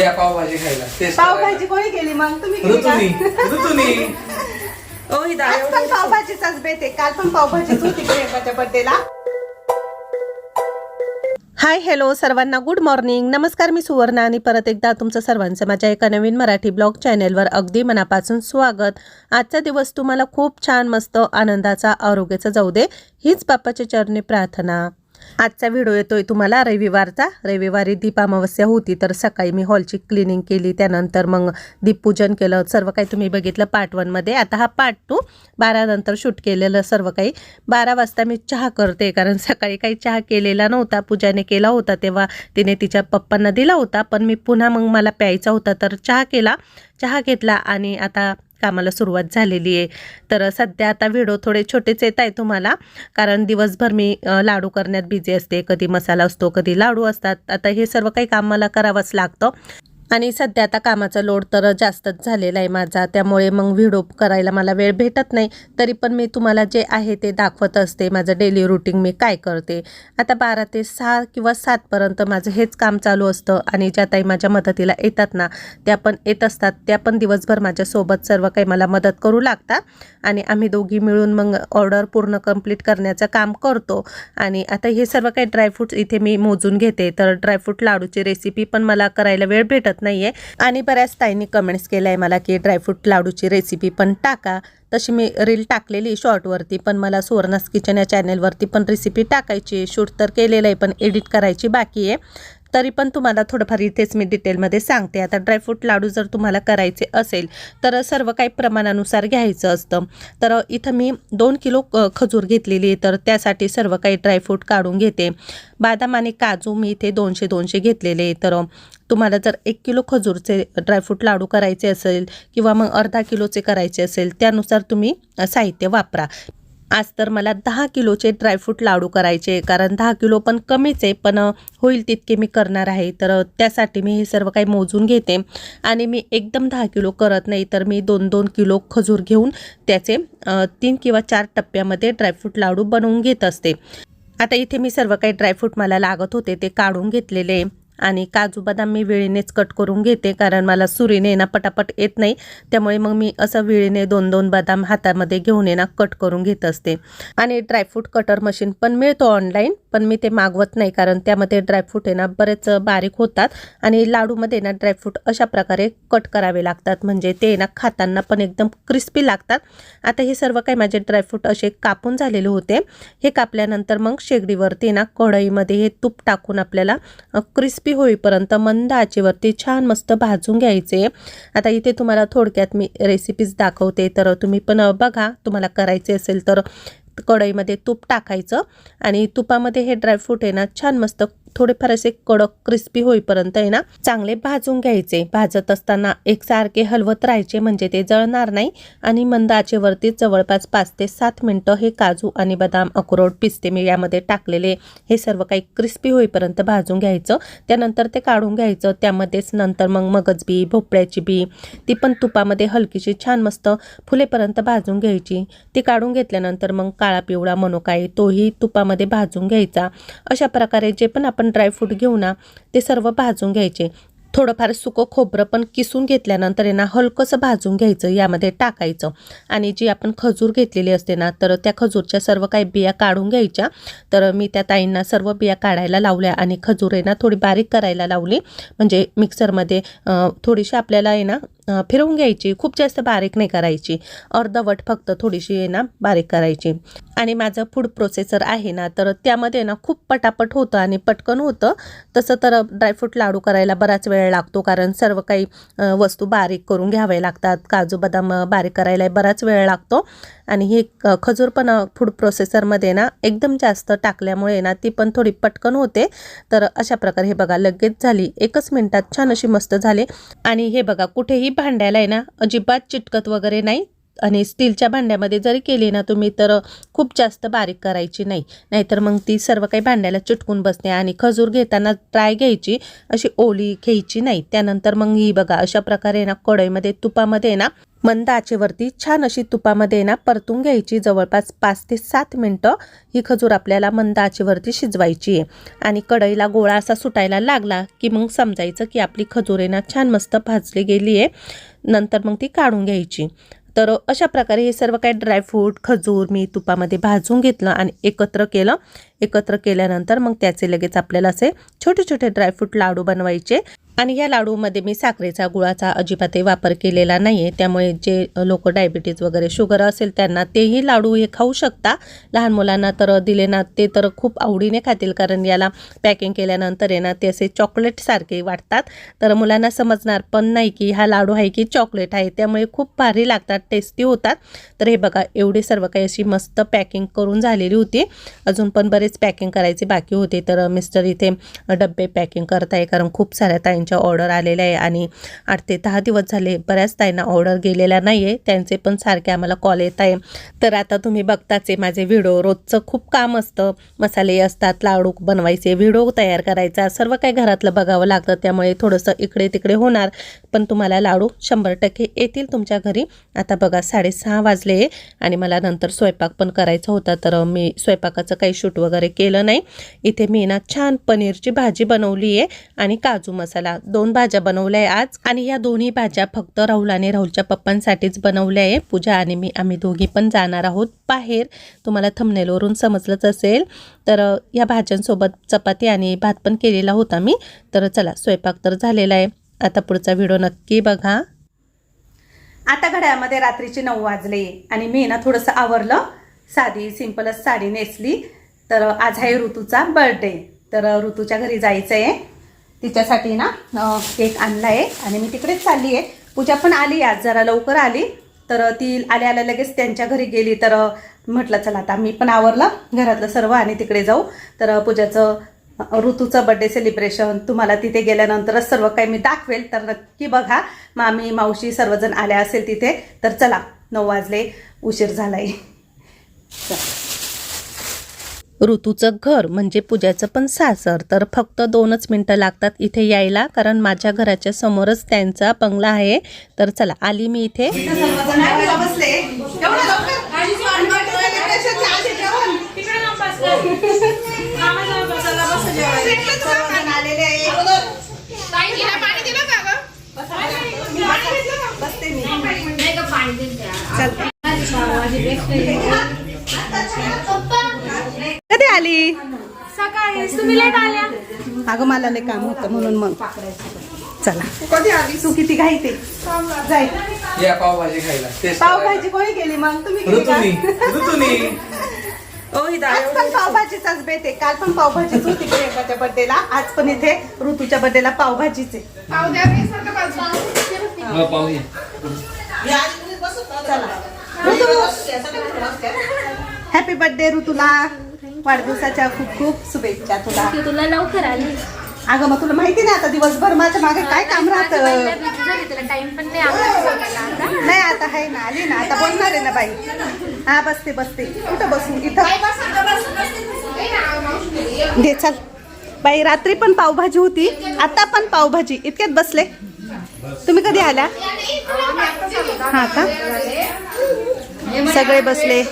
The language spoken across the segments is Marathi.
या पावभाजी खायला टेस्ट पावभाजी कोणी केली मग? तुम्ही केली का? ऋतुनी ऋतुनी. ओ ही डाळ आज पण एवढी- पावभाजीचाच बेत आहे. काल पण पावभाजीच होती प्रियंकाच्या बर्थडेला हाय हॅलो सर्वांना गुड मॉर्निंग नमस्कार मी सुवर्णा आणि परत एकदा तुमचं सर्वांचं माझ्या एका नवीन मराठी ब्लॉग चॅनेलवर अगदी मनापासून स्वागत. आजचा दिवस तुम्हाला खूप छान मस्त आनंदाचा आरोग्याचा जाऊ दे. हीच बाप्पाच्या चरणी प्रार्थना. आजचा व्हिडिओ येतोय तुम्हाला. रविवारचा. रविवारी दीप अमावस्या होती तर सकाळी मी हॉलची क्लिनिंग केली. त्यानंतर मग दीपपूजन केलं. सर्व काही तुम्ही बघितलं पार्ट वनमध्ये आता हा पार्ट टू बारानंतर शूट केलेलं सर्व काही. बारा वाजता मी चहा करते कारण सकाळी काही चहा केलेला नव्हता. पूजाने केला होता तेव्हा तिने तिच्या पप्पांना दिला होता. पण मी पुन्हा मग मला प्यायचा होता तर चहा केला. चहा घेतला आणि आता कामाला सुरुवात झालेली आहे. तर सध्या आता व्हिडिओ थोडे छोटेच येत आहे तुम्हाला. कारण दिवसभर मी लाडू करण्यात बिझी असते. कधी मसाला असतो कधी लाडू असतात. आता हे सर्व काही काम मला करावंच लागतं. आणि सध्या आता कामाचा लोड तर जास्तच झालेला आहे माझा. त्यामुळे मग व्हिडिओ करायला मला वेळ भेटत नाही. तरी पण मी तुम्हाला जे आहे ते दाखवत असते. माझं डेली रुटीन मी काय करते. आता बारा ते सहा किंवा सातपर्यंत माझं हेच काम चालू असतं. आणि ज्या ताई माझ्या मदतीला येतात ना त्या पण येत असतात. त्या पण दिवसभर माझ्यासोबत सर्व काही मला मदत करू लागतात. आणि आम्ही दोघी मिळून मग ऑर्डर पूर्ण कंप्लीट करण्याचं काम करतो. आणि आता हे सर्व काही ड्रायफ्रूट्स इथे मी मोजून घेते. तर ड्रायफ्रूट लाडूची रेसिपी पण मला करायला वेळ भेटत नाही आहे आणि बऱ्याच ताईंनी कमेंट्स केलं आहे मला की ड्रायफ्रूट लाडूची रेसिपी पण टाका. तशी मी रील टाकलेली शॉर्टवरती पण मला सुवर्णास किचन या चॅनेलवरती पण रेसिपी टाकायची शूट तर केलेलं आहे पण एडिट करायची बाकी आहे. तरी पण तुम्हाला थोडंफार इथेच मी डिटेलमध्ये सांगते. आता ड्रायफ्रूट लाडू जर तुम्हाला करायचे असेल तर सर्व काही प्रमाणानुसार घ्यायचं असतं. तर इथं मी दोन किलो खजूर घेतलेली आहे तर त्यासाठी सर्व काही ड्रायफ्रूट काढून घेते. बदाम आणि काजू मी इथे दोनशे दोनशे घेतलेले तर तुम्हाला जर एक किलो खजूरचे ड्रायफ्रूट लाडू करायचे असेल किंवा मग अर्धा किलोचे करायचे असेल त्यानुसार तुम्ही साहित्य वापरा. आज तर मला दहा किलोचे ड्रायफ्रूट लाडू करायचे कारण दहा किलो पण कमीच आहे पण होईल तितके मी करणार आहे. तर त्यासाठी मी हे सर्व काही मोजून घेते आणि मी एकदम दहा किलो करत नाही तर मी दोन दोन किलो खजूर घेऊन त्याचे तीन किंवा चार टप्प्यामध्ये ड्रायफ्रूट लाडू बनवून घेत असते. आता इथे मी सर्व काही ड्रायफ्रूट मला लागत होते ते काढून घेतलेले आणि काजू बदाम मी वेळेनेच कट करून घेते कारण मला सुरीने ना पटापट येत नाही. त्यामुळे मग मी असं वेळेने दोन दोन बदाम हातामध्ये घेऊन ये ना कट करून घेत असते. आणि ड्रायफ्रूट कटर मशीन पण मिळतो ऑनलाईन पण मी ते मागवत नाही कारण त्यामध्ये ड्रायफ्रूट आहे ना बरेच बारीक होतात. आणि लाडूमध्ये ना ड्रायफ्रूट अशा प्रकारे कट करावे लागतात. म्हणजे ते ना खाताना पण एकदम क्रिस्पी लागतात. आता हे सर्व काही माझे ड्रायफ्रूट असे कापून झालेले होते. हे कापल्यानंतर मग शेगडीवरती ना कढईमध्ये हे तूप टाकून आपल्याला क्रिस्पी होईपर्यंत मंद आचेवरती छान मस्त भाजून घ्यायचे. आता इथे तुम्हाला थोडक्यात मी रेसिपीज दाखवते. तर तुम्ही पण बघा तुम्हाला करायचे असेल तर कढईमध्ये तूप टाकायचं आणि तुपामध्ये हे ड्रायफ्रूट आहे ना छान मस्त थोडेफार असे कडक क्रिस्पी होईपर्यंत आहे ना चांगले भाजून घ्यायचे. भाजत असताना एकसारखे हलवत राहायचे म्हणजे ते जळणार नाही आणि मंद आचेवरती जवळपास पाच ते सात मिनटं हे काजू आणि बदाम अक्रोड पिस्ते मी यामध्ये टाकलेले. हे सर्व काही क्रिस्पी होईपर्यंत भाजून घ्यायचं. त्यानंतर ते काढून घ्यायचं. त्यामध्येच नंतर मग मगज बी भोपळ्याची बी ती पण तुपामध्ये हलकीशी छान मस्त फुलेपर्यंत भाजून घ्यायची. ती काढून घेतल्यानंतर मग काळा पिवळा मनुका आहे तोही तुपामध्ये भाजून घ्यायचा. अशा प्रकारे जे पण आपण ड्रायफ्रूट घेऊ ना ते सर्व भाजून घ्यायचे. थोडंफार सुकं खोबरं पण किसून घेतल्यानंतर आहे ना हलकंसं भाजून घ्यायचं यामध्ये टाकायचं. आणि जी आपण खजूर घेतलेली असते ना तर त्या खजूरच्या सर्व काही बिया काढून घ्यायच्या. तर मी त्या ताईंना सर्व बिया काढायला लावल्या आणि खजूर आहे ना थोडी बारीक करायला लावली. म्हणजे मिक्सरमध्ये थोडीशी आपल्याला आहे ना फिरवून घ्यायची खूप जास्त बारीक नाही करायची. अर्धवट फक्त थोडीशी आहे ना बारीक करायची. आणि माझं फूड प्रोसेसर आहे ना तर त्यामध्ये ना खूप पटापट होतं आणि पटकन होतं. तसं तर ड्रायफ्रूट लाडू करायला बराच वेळ लागतो कारण सर्व काही वस्तू बारीक करून घ्यावे लागतात. काजू बदाम बारीक करायला बराच वेळ लागतो. आणि हे क- खजूर पण फूड प्रोसेसरमध्ये ना एकदम जास्त टाकल्यामुळे ना ती पण थोडी पटकन होते. तर अशा प्रकारे हे बघा लगेच झाली. एकच मिनिटात छान अशी मस्त झाले. आणि हे बघा कुठेही भांड्याला आहे ना अजिबात चिटकत वगैरे नाही. आणि स्टीलच्या भांड्यामध्ये जरी केली ना तुम्ही तर खूप जास्त बारीक करायची नाही. नाहीतर मग ती सर्व काही भांड्याला चिटकून बसते आणि खजूर घेताना ट्राय घ्यायची. अशी ओली घ्यायची नाही. त्यानंतर मग ही बघा अशा प्रकारे ना कढईमध्ये तुपामध्ये ना मंद आचेवरती छान अशी तुपामध्ये ना परतून घ्यायची. जवळपास पाच ते सात मिनटं ही खजूर आपल्याला मंद आचेवरती शिजवायची आहे. आणि कढईला गोळा असा सुटायला लागला की मग समजायचं की आपली खजूर आहे ना छान मस्त भाजली गेली आहे. नंतर मग ती काढून घ्यायची. तर अशा प्रकारे हे सर्व काही ड्रायफ्रूट खजूर मी तुपामध्ये भाजून घेतलं आणि एकत्र केलं. एकत्र केल्यानंतर मग त्याचे लगेच आपल्याला असे छोटे छोटे ड्रायफ्रूट लाडू बनवायचे. आणि या लाडूमध्ये मी साखरेचा गुळाचा अजिबातही वापर केलेला नाही आहे त्यामुळे जे लोक डायबिटीज वगैरे शुगर असेल त्यांना तेही लाडू हे खाऊ शकता. लहान मुलांना तर दिले ना ते तर खूप आवडीने खातील. कारण याला पॅकिंग केल्यानंतर आहे ना ते असे चॉकलेटसारखे वाटतात. तर मुलांना समजणार पण नाही की हा लाडू आहे की चॉकलेट आहे. त्यामुळे खूप भारी लागतात टेस्टी होतात. तर हे बघा एवढी सर्व काही अशी मस्त पॅकिंग करून झालेली होती. अजून पण बरेच पॅकिंग करायचे बाकी होते. तर मिस्टर इथे डब्बे पॅकिंग करत आहे कारण खूप साऱ्या ताईंच्या ऑर्डर आलेल्या आहे आणि आठ ते दहा दिवस झाले बऱ्याच ताईंना ऑर्डर गेलेल्या नाही आहे त्यांचे पण सारखे आम्हाला कॉल येत आहे. तर आता तुम्ही बघताच आहे माझे व्हिडिओ रोजचं खूप काम असतं. मसाले असतात लाडू बनवायचे व्हिडिओ तयार करायचा. सर्व काही घरातलं बघावं लागतं. त्यामुळे थोडंसं इकडे तिकडे होणार. पण तुम्हाला लाडू शंभर टक्के येतील तुमच्या घरी. आता बघा साडेसहा वाजले आणि मला नंतर स्वयंपाक पण करायचा होता. तर मी स्वयंपाकाचं काही शूट वगैरे केलं नाही. इथे मी ना छान पनीरची भाजी बनवली आहे आणि काजू मसाला. दोन भाज्या बनवल्या आहे आज आणि या दोन्ही भाज्या फक्त राहुल आणि राहुलच्या पप्पांसाठीच बनवल्या आहे. पूजा आणि मी आम्ही दोघी पण जाणार आहोत बाहेर. तुम्हाला थमनेलवरून समजलंच असेल. तर या भाज्यांसोबत चपाती आणि भात पण केलेला होता मी. तर चला स्वयंपाक तर झालेला आहे. आता पुढचा व्हिडिओ नक्की बघा. आता घड्याळमध्ये रात्रीचे नऊ वाजले आणि मी ना थोडंसं आवरलं. साधी सिंपलच साडी नेसली. तर आज आहे ऋतूचा बर्थडे तर ऋतूच्या घरी जायचं आहे तिच्यासाठी ना केक आणला आहे आणि मी तिकडेच चालली आहे. पूजा पण आली आज जरा लवकर आली. तर ती आल्या आल्या लगेच त्यांच्या घरी गेली. तर म्हटलं चला आता मी पण आवरलं. घरातलं सर्व आणि तिकडे जाऊ. तर पूजाचं ऋतूचं बड्डे सेलिब्रेशन तुम्हाला तिथे गेल्यानंतरच सर्व काही मी दाखवेल. तर नक्की बघा. मामी मावशी सर्वजण आल्या असेल तिथे. तर चला नऊ वाजले. उशीर झाला आहे ऋतूचं घर म्हणजे पूजाचं पण सासर. तर फक्त दोनच मिनटं लागतात इथे यायला कारण माझ्या घराच्या समोरच त्यांचा बंगला आहे. तर चला आली मी इथे. बसले बसते मी कधी आली? सकाळी. तुम्ही लेट आल्या? अगं मला लय काम होतं म्हणून मग. चला. कधी आली तू किती घाई ते. जाय. या पावभाजी खायला. टेस्ट पावभाजी कोणी केली मग. तुम्ही केली का? ऋतुनी. ऋतुनी. आज पण पावभाजीचाच बेत आहे. काल पण पावभाजीच होती प्रियंकाच्या बर्थडेला आज पण इथे ऋतूच्या बर्थडेला पावभाजीच आहे. हा, पाव. हॅपी बर्थडे ऋतूला. वाढदिवसाच्या खूप खूप शुभेच्छा तुला. तुला लवकर आली. अगं मग तुला माहिती नाही आता दिवसभर माझ्या मागे काय काम राहतं? तुला टाइम पण नाही आवडला नाही आता आहे ना आली ना आता बोलणार आहे ना बाई. हा बसते बसते. कुठं बसू इथं घे चल. बाई रात्री पण पावभाजी होती आता पण पावभाजी. इतक्यात बसले. तुम्ही कधी आल्या? हा का? सगळे बसले.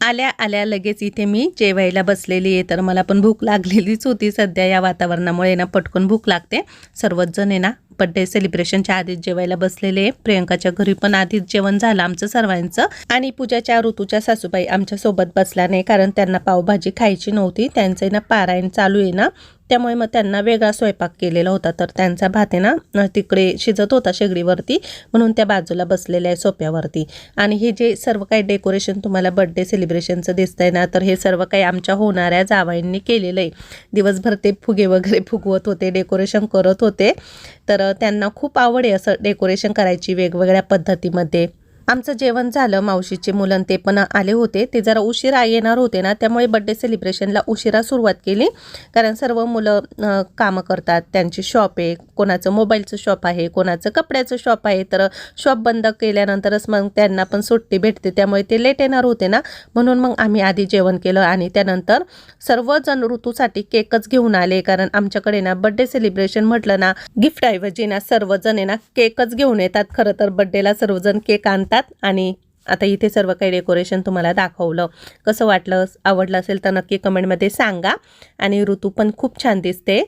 आल्या आल्या लगेच इथे मी जेवायला बसलेली आहे. तर मला पण भूक लागलेलीच होती सध्या या वातावरणामुळे. ना पटकन भूक लागते. सर्वच जण आहे ना बड्डे सेलिब्रेशनच्या आधीच जेवायला बसलेले आहे. प्रियंकाच्या घरी पण आधीच जेवण झालं आमचं सर्वांचं. आणि पूजाच्या ऋतूच्या सासूबाई आमच्यासोबत बसल्या नाही कारण त्यांना पावभाजी खायची नव्हती. त्यांचं आहे ना पारायण चालू आहे ना. त्यामुळे मग त्यांना वेगळा स्वयंपाक केलेला होता. तर त्यांचा भात आहे ना तिकडे शिजत होता शेगडीवरती म्हणून त्या बाजूला बसलेल्या आहे सोप्यावरती. आणि हे जे सर्व काही डेकोरेशन तुम्हाला बर्थडे सेलिब्रेशनचं दिसतंय ना तर हे सर्व काही आमच्या होणाऱ्या जावाईंनी केलेलं आहे. दिवसभर ते फुगे वगैरे फुगवत होते डेकोरेशन करत होते. तर त्यांना खूप आवड आहे असं डेकोरेशन करायची वेगवेगळ्या पद्धतीमध्ये. आमचं जेवण झालं मावशीचे मुलं ते पण आले होते. ते जरा उशिरा येणार होते ना त्यामुळे बड्डे सेलिब्रेशनला उशिरा सुरुवात केली. कारण सर्व मुलं कामं करतात. त्यांची शॉप आहे. कोणाचं मोबाईलचं शॉप आहे कोणाचं कपड्याचं शॉप आहे. तर शॉप बंद केल्यानंतरच मग त्यांना पण सुट्टी भेटते. त्यामुळे ते लेट येणार होते ना. म्हणून मग आम्ही आधी जेवण केलं आणि त्यानंतर सर्वजण ऋतूसाठी केकच घेऊन आले. कारण आमच्याकडे ना बड्डे सेलिब्रेशन म्हटलं ना गिफ्ट ऐवजी ना सर्वजण आहे ना केकच घेऊन येतात. खरं तर बड्डेला सर्वजण केक आणतात. आणि आता इथे सर्व काही डेकोरेशन तुम्हाला दाखवलं. कसं वाटलं आवडलं असेल तर नक्की कमेंटमध्ये सांगा. आणि ऋतू पण खूप छान दिसते.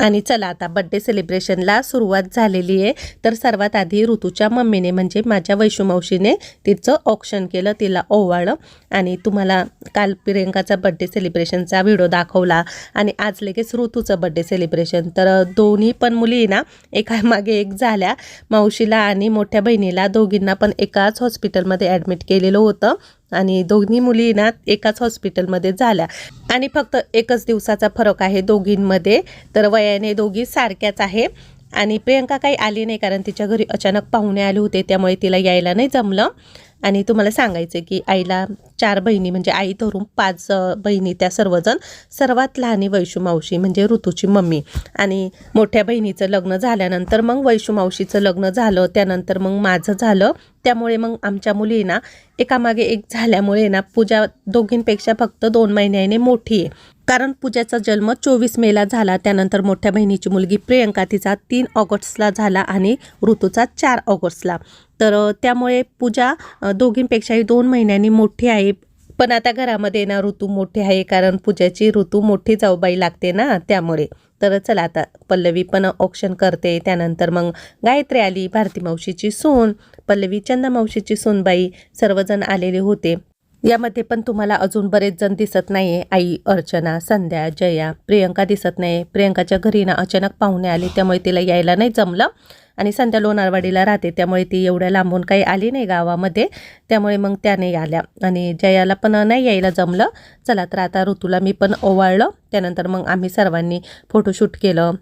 आणि चला आता बड्डे सेलिब्रेशनला सुरुवात झालेली आहे. तर सर्वात आधी ऋतूच्या मम्मीने म्हणजे माझ्या वैशुमावशीने तिचं ऑप्शन केलं तिला ओवाळलं. आणि तुम्हाला काल प्रियंकाचा बड्डे सेलिब्रेशनचा व्हिडिओ दाखवला. आणि आज लगेच ऋतूचं बड्डे सेलिब्रेशन तर दोन्ही पण मुली ना एकामागे एक झाल्या. मावशीला आणि मोठ्या बहिणीला दोघींना पण एकाच हॉस्पिटलमध्ये ॲडमिट केलेलं होतं. आणि दोन्ही मुली ना एकाच हॉस्पिटलमध्ये झाल्या. आणि फक्त एकच दिवसाचा फरक आहे दोघींमध्ये. तर वयाने दोघी सारख्याच आहे. आणि प्रियंका काही आली नाही कारण तिच्या घरी अचानक पाहुणे आले होते त्यामुळे तिला यायला नाही जमलं. आणि तुम्हाला सांगायचं की आईला चार बहिणी म्हणजे आई धरून पाच बहिणी त्या सर्वजण सर्वात लहानी वैशू मावशी म्हणजे ऋतूची मम्मी. आणि मोठ्या बहिणीचं लग्न झाल्यानंतर मग वैशू मावशीचं लग्न झालं त्यानंतर मग माझं झालं. त्यामुळे मग आमच्या मुली ना एकामागे एक झाल्यामुळे ना पूजा दोघींपेक्षा फक्त दोन महिन्याने मोठी आहे. कारण पूजाचा जन्म चोवीस मेला झाला. त्यानंतर मोठ्या बहिणीची मुलगी प्रियंका तिचा तीन ऑगस्टला झाला आणि ऋतूचा चार ऑगस्टला. तर त्यामुळे पूजा दोघींपेक्षाही दोन महिन्यांनी मोठी आहे. पण आता घरामध्ये ना ऋतू मोठी आहे कारण पूजाची ऋतू मोठी जाऊबाई लागते ना त्यामुळे. तर चला आता पल्लवी पण ऑप्शन करते. त्यानंतर मग गायत्री आली भारती मावशीची सून पल्लवी चंदा मावशीची सूनबाई सर्वजण आलेले होते. यामध्ये पण तुम्हाला अजून बरेच जण दिसत नाहीये. आई अर्चना संध्या जया प्रियंका दिसत नाही प्रियंकाच्या घरी ना अचानक पाहुणे आले त्यामुळे तिला यायला नाही जमलं. आणि संध्या लोणारवाडीला राहते. त्यामुळे ती एवढ्या लांबून काही आली नाही गावामध्ये. त्यामुळे मग त्या नाही आल्या. आणि जयाला पण नाही यायला जमलं. चला तर आता ऋतूला मी पण ओवाळलं. त्यानंतर मग आम्ही सर्वांनी फोटोशूट केलं.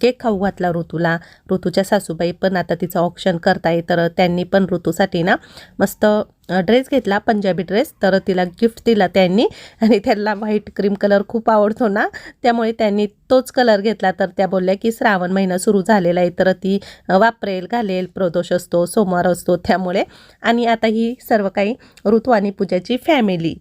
केक खाऊ घातला ऋतूला. ऋतूच्या सासूबाई पण आता तिचं ऑप्शन करताय. तर त्यांनी पण ऋतूसाठी ना मस्त ड्रेस घेतला पंजाबी ड्रेस तर तिला गिफ्ट दिला त्यांनी. आणि त्यांना व्हाईट क्रीम कलर खूप आवडतो ना. त्यामुळे त्यांनी तोच कलर घेतला. तर त्या बोलल्या की श्रावण महिना सुरू झालेला आहे. तर ती वापरेल घालेल प्रदोष असतो सोमवार असतो त्यामुळे. आणि आता ही सर्व काही ऋतू आणि पूजाची फॅमिली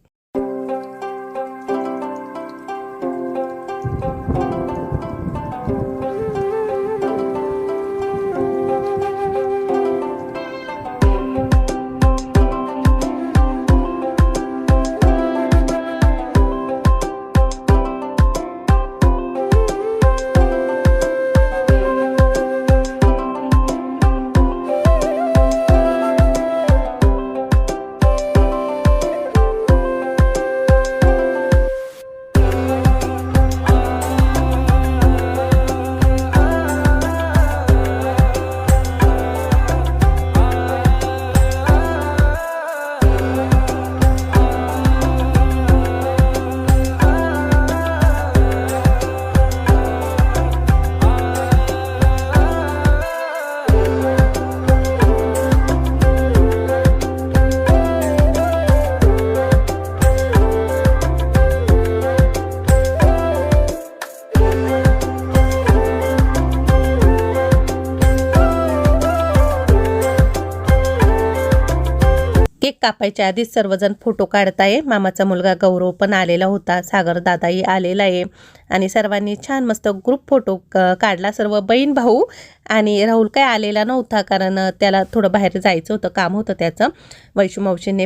कापायच्या आधीच सर्वजण फोटो काढताय. मामाचा मुलगा गौरव पण आलेला होता. सागर दादाही आलेला आहे. आणि सर्वांनी छान मस्त ग्रुप फोटो क- काढला. सर्व बहीण भाऊ आणि राहुल काय आलेला नव्हता कारण त्याला थोडं बाहेर जायचं होतं. काम होतं त्याचं. वैशू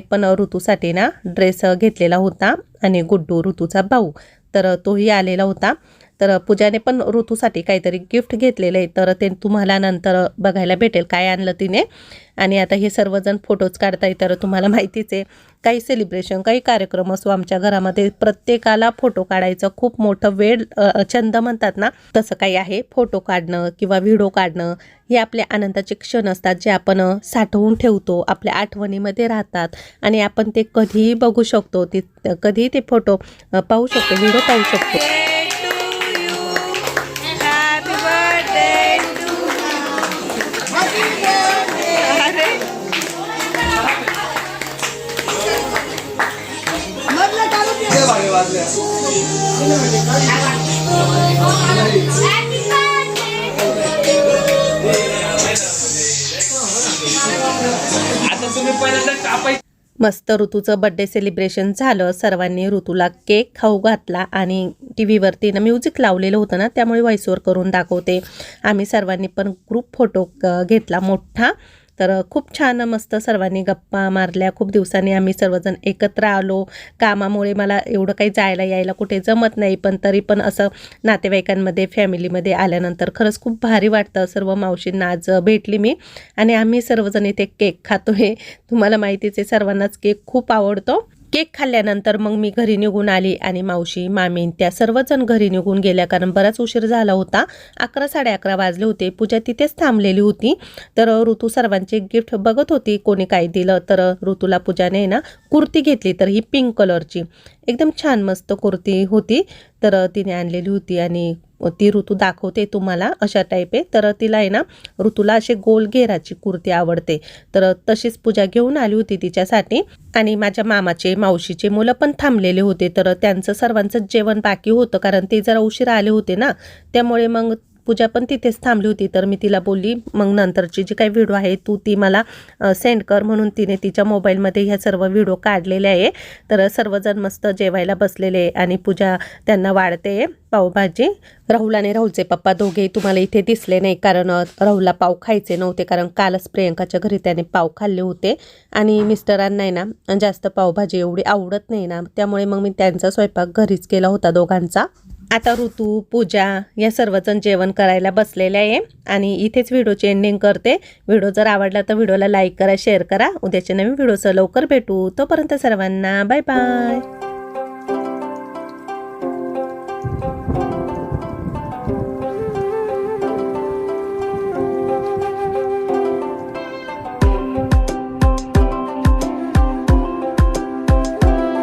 पण ऋतूसाठी ना ड्रेस घेतलेला होता. आणि गुड्डू ऋतूचा भाऊ. तर तोही आलेला होता. तर पूजाने पण ऋतूसाठी काहीतरी गिफ्ट घेतलेलं आहे. तर ते तुम्हाला नंतर बघायला भेटेल काय आणलं तिने. आणि आता हे सर्वजण फोटोज काढताय तर तुम्हाला माहितीच आहे काही सेलिब्रेशन काही कार्यक्रम असो आमच्या घरामध्ये प्रत्येकाला फोटो काढायचं खूप मोठं वेळ छंद म्हणतात ना तसं काही आहे. फोटो काढणं किंवा व्हिडिओ काढणं हे आपले आनंदाचे क्षण असतात जे आपण साठवून ठेवतो आपल्या आठवणीमध्ये राहतात. आणि आपण ते कधीही बघू शकतो ते कधीही ते फोटो पाहू शकतो व्हिडिओ पाहू शकतो. वाजल्या आता तुम्ही पहिल्यांदा कापाय मस्त ऋतूचं बड्डे सेलिब्रेशन झालं. सर्वांनी ऋतूला केक खाऊ घातला आणि टी व्हीवरती ना म्युझिक लावलेलं होतं ना त्यामुळे व्हॉइसवर करून दाखवते. आम्ही सर्वांनी पण ग्रुप फोटो क- घेतला मोठा. तर खूप छान मस्त सर्वांनी गप्पा मारल्या. खूप दिवसांनी आम्ही सर्वजण एकत्र आलो. कामामुळे मला एवढं काही जायला यायला कुठे जमत नाही पण तरी पण असं नातेवाईकांमध्ये फॅमिलीमध्ये आल्यानंतर खरंच खूप भारी वाटतं. सर्व मावशींना आज भेटली मी आणि आम्ही सर्वजण इथे केक खातो हे तुम्हाला माहितीच आहे सर्वांनाच केक खूप आवडतो. केक खाल्ल्यानंतर मग मी घरी निघून आली आणि मावशी मामीन त्या सर्वजण घरी निघून गेल्या. कारण बराच उशीर झाला होता. अकरा साडे अकरा वाजले होते. पूजा तिथेच थांबलेली होती. तर ऋतू सर्वांचे गिफ्ट बघत होती. कोणी काय दिलं तर ऋतूला पूजाने ना कुर्ती घेतली. तर ही पिंक कलरची. एकदम छान मस्त कुर्ती होती. तर तिने आणलेली होती आणि ती ऋतू दाखवते तुम्हाला अशा टाईप आहे तर तिला आहे ना ऋतूला असे गोल घेराची कुर्ती आवडते. तर तशीच पूजा घेऊन आली होती तिच्यासाठी. आणि माझ्या मामाचे मावशीचे मुलं पण थांबलेले होते. तर त्यांचं सर्वांचं जेवण बाकी होतं. कारण ते जरा उशिरा आले होते ना. त्यामुळे मग पूजा पण तिथेच थांबली होती. तर मी तिला बोलली मग नंतरची जी काही व्हिडिओ आहे तू ती मला सेंड कर. म्हणून तिने तिच्या मोबाईलमध्ये ह्या सर्व व्हिडिओ काढलेले आहे. तर सर्वजण मस्त जेवायला बसलेले आहे आणि पूजा त्यांना वाढते पावभाजी राहुल आणि राहुलचे पप्पा दोघे तुम्हाला इथे दिसले नाही कारण राहुलला पाव खायचे नव्हते कारण कालच प्रियंकाच्या घरी त्याने पाव खाल्ले होते. आणि मिस्टरांना ना जास्त पावभाजी एवढी आवडत नाही ना त्यामुळे मग मी त्यांचा स्वयंपाक घरीच केला होता दोघांचा. आता ऋतू पूजा या सर्वजण जेवण करायला बसलेले आहे. आणि इथेच व्हिडिओची एंडिंग करते. व्हिडिओ जर आवडला तर व्हिडिओला लाईक करा शेअर करा. उद्याच्या नवीन व्हिडिओचं लवकर भेटू. तोपर्यंत सर्वांना बाय बाय